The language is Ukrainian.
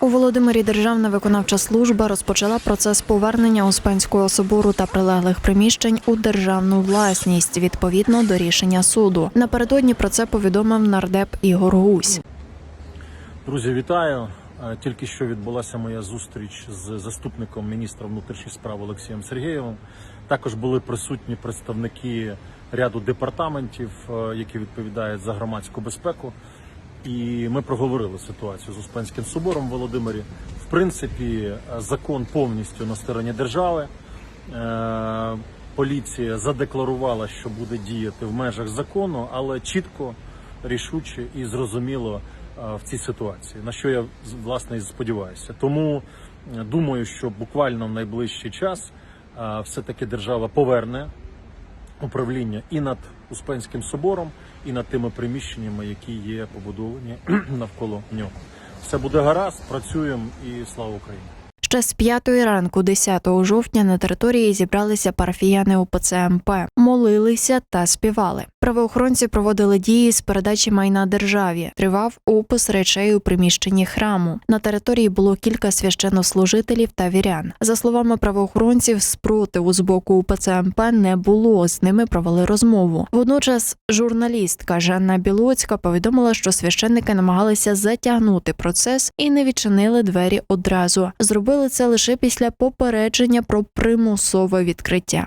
У Володимирі Державна виконавча служба розпочала процес повернення Успенського собору та прилеглих приміщень у державну власність відповідно до рішення суду. Напередодні про це повідомив нардеп Ігор Гусь. Друзі, вітаю. Тільки що відбулася моя зустріч з заступником міністра внутрішніх справ Олексієм Сергієвим. Також були присутні представники ряду департаментів, е, які відповідають за громадську безпеку. І ми проговорили ситуацію з Успенським собором в Володимирі. В принципі, закон повністю на стороні держави. Е, Поліція задекларувала, що буде діяти в межах закону, але чітко, рішуче і зрозуміло в цій ситуації, на що я власне і сподіваюся. Тому е, думаю, що буквально в найближчий час е, все-таки держава поверне управління і над Успенським собором, і над тими приміщеннями, які є побудовані навколо нього. Все буде гаразд, працюємо і слава Україні. Ще з п'ятої ранку, 10 жовтня, на території зібралися парафіяни УПЦ МП, молилися та співали. Правоохоронці проводили дії з передачі майна державі. Тривав опис речей у приміщенні храму. На території було кілька священнослужителів та вірян. За словами правоохоронців, спротиву з боку УПЦ МП не було. З ними провели розмову. Водночас, журналістка Жанна Білоцька повідомила, що священники намагалися затягнути процес і не відчинили двері одразу. Зробили це лише після попередження про примусове відкриття.